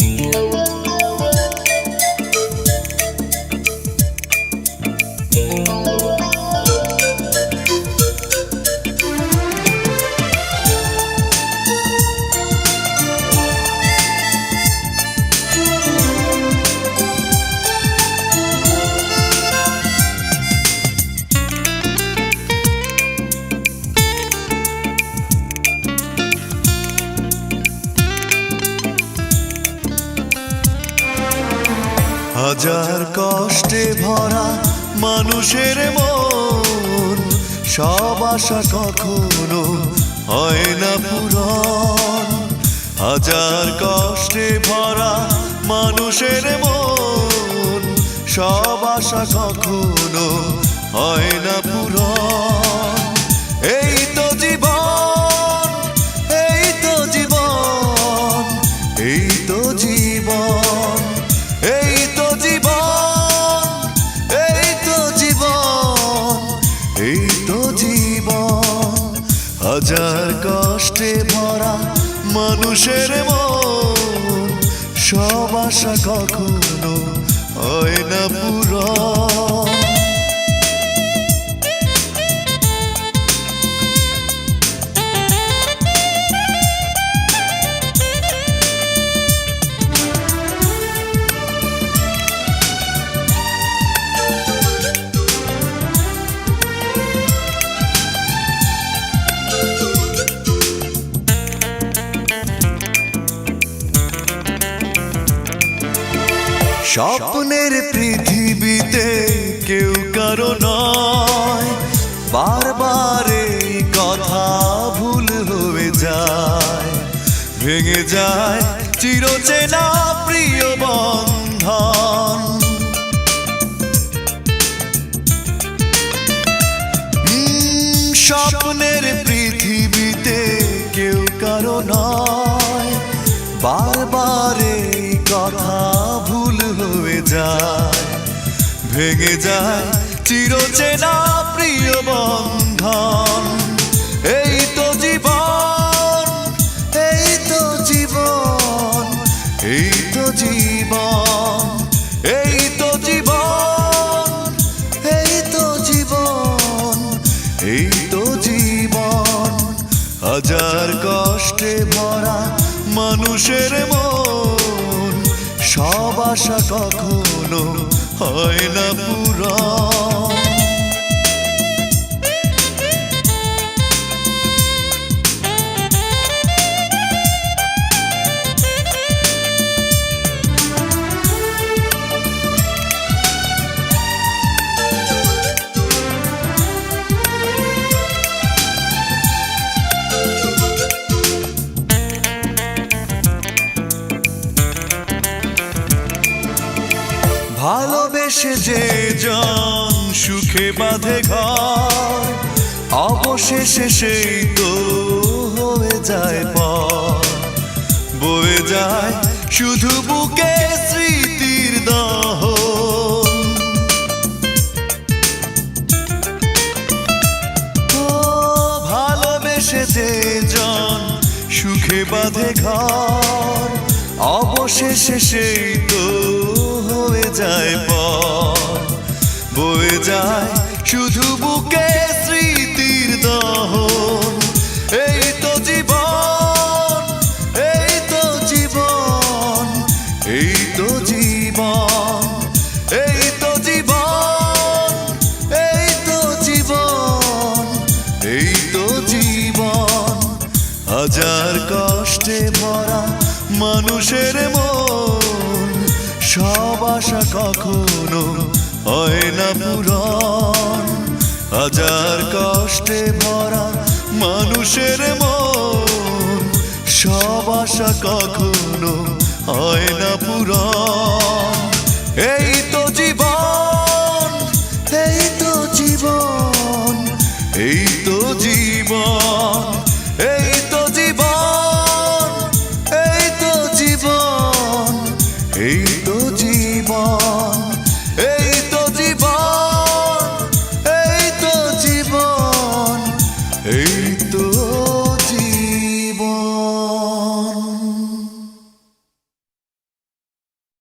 你。হাজার কষ্টে ভরা মানুষের মন। সব আশা কখনো হয় না পূরণ। হাজার কষ্টে ভরা মানুষের মন। সব আশা কখনো হয় না পূরণ। মানুষের মন সব আশা কখনো হয় না পূরণ স্বপ্নের পৃথিবীতে কেউ কারও নয়। বারবার এই কথা ভুল হয়ে যায়। ভেঙে যায় চিরচেনা প্রিয় বন্ধন। উম, যায়, ভেঙে যায়, চিরচেনা প্রিয় বন্ধন। এই তো জীবন, এই তো জীবন, এই তো জীবন, এই তো জীবন, এই তো জীবন, এই তো জীবন। হাজার কষ্টে ভরা মানুষের মন। সব আশা কখনো হয় না পুরন ভালোবেসে যে জন সুখে বাঁধে ঘর, অবশেষে সেই তো হয়ে যায় পর বয়ে যায় শুধু বুকে স্মৃতির দহ। ভালোবেসে যে জন সুখে বাঁধে ঘর, অবশেষে সেই তো যায় বয়ে যায় শুধু বুকে স্মৃতির দহন। এই তো জীবন, এই তো জীবন, এই তো জীবন, এই তো জীবন, এই তো জীবন, এই তো জীবন। হাজার কষ্টে ভরা মানুষের মন। সব আশা কখনো হয় না পূরণ। হাজার কষ্টে ভরা মানুষের মন, সব আশা কখনো হয় না পূরণ।